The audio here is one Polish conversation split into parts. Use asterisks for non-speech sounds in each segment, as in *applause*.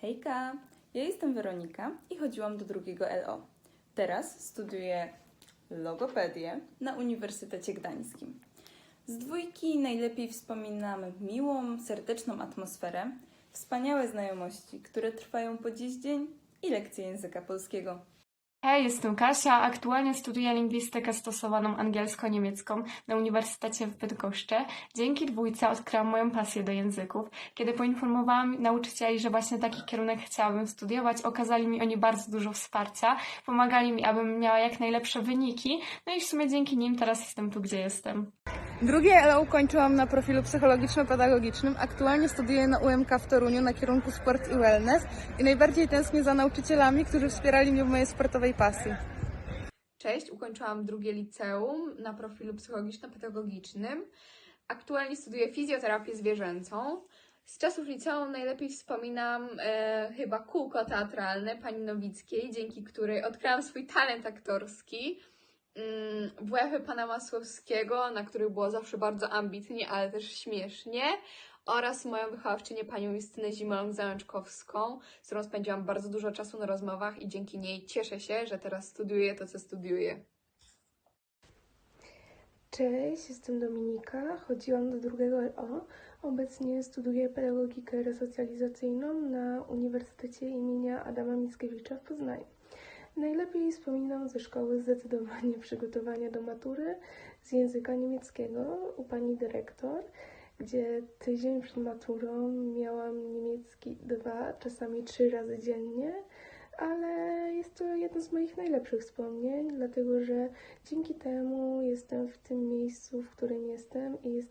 Hejka, ja jestem Weronika i chodziłam do drugiego LO. Teraz studiuję logopedię na Uniwersytecie Gdańskim. Z dwójki najlepiej wspominam miłą, serdeczną atmosferę, wspaniałe znajomości, które trwają po dziś dzień i lekcje języka polskiego. Hej, jestem Kasia. Aktualnie studiuję lingwistykę stosowaną angielsko-niemiecką na Uniwersytecie w Bydgoszczy. Dzięki dwójce odkryłam moją pasję do języków. Kiedy poinformowałam nauczycieli, że właśnie taki kierunek chciałabym studiować, okazali mi oni bardzo dużo wsparcia. Pomagali mi, abym miała jak najlepsze wyniki. No i w sumie dzięki nim teraz jestem tu, gdzie jestem. Drugie LO ukończyłam na profilu psychologiczno-pedagogicznym. Aktualnie studiuję na UMK w Toruniu na kierunku sport i wellness i najbardziej tęsknię za nauczycielami, którzy wspierali mnie w mojej sportowej pasji. Cześć, ukończyłam drugie liceum na profilu psychologiczno-pedagogicznym. Aktualnie studiuję fizjoterapię zwierzęcą. Z czasów liceum najlepiej wspominam e, chyba kółko teatralne pani Nowickiej, dzięki której odkryłam swój talent aktorski. Mm, WF pana Masłowskiego, na których było zawsze bardzo ambitnie, ale też śmiesznie. Oraz moją wychowawczynię panią Justynę Zimolą-Zajączkowską, z którą spędziłam bardzo dużo czasu na rozmowach i dzięki niej cieszę się, że teraz studiuję to, co studiuję. Cześć, jestem Dominika, chodziłam do drugiego LO. Obecnie studiuję pedagogikę resocjalizacyjną na Uniwersytecie imienia Adama Mickiewicza w Poznaniu. Najlepiej wspominam ze szkoły zdecydowanie *laughs* przygotowania do matury z języka niemieckiego u pani dyrektor, gdzie tydzień przed maturą miałam niemiecki dwa, czasami trzy razy dziennie, ale jest to jedno z moich najlepszych wspomnień, dlatego że dzięki temu jestem w tym miejscu, w którym jestem i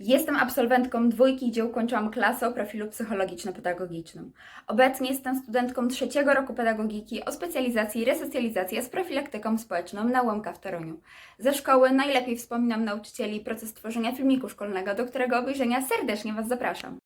Jestem absolwentką dwójki, gdzie ukończyłam klasę o profilu psychologiczno-pedagogicznym. Obecnie jestem studentką trzeciego roku pedagogiki o specjalizacji resocjalizacja z profilaktyką społeczną na UMK w Toruniu. Ze szkoły najlepiej wspominam nauczycieli i proces tworzenia filmiku szkolnego, do którego obejrzenia serdecznie Was zapraszam.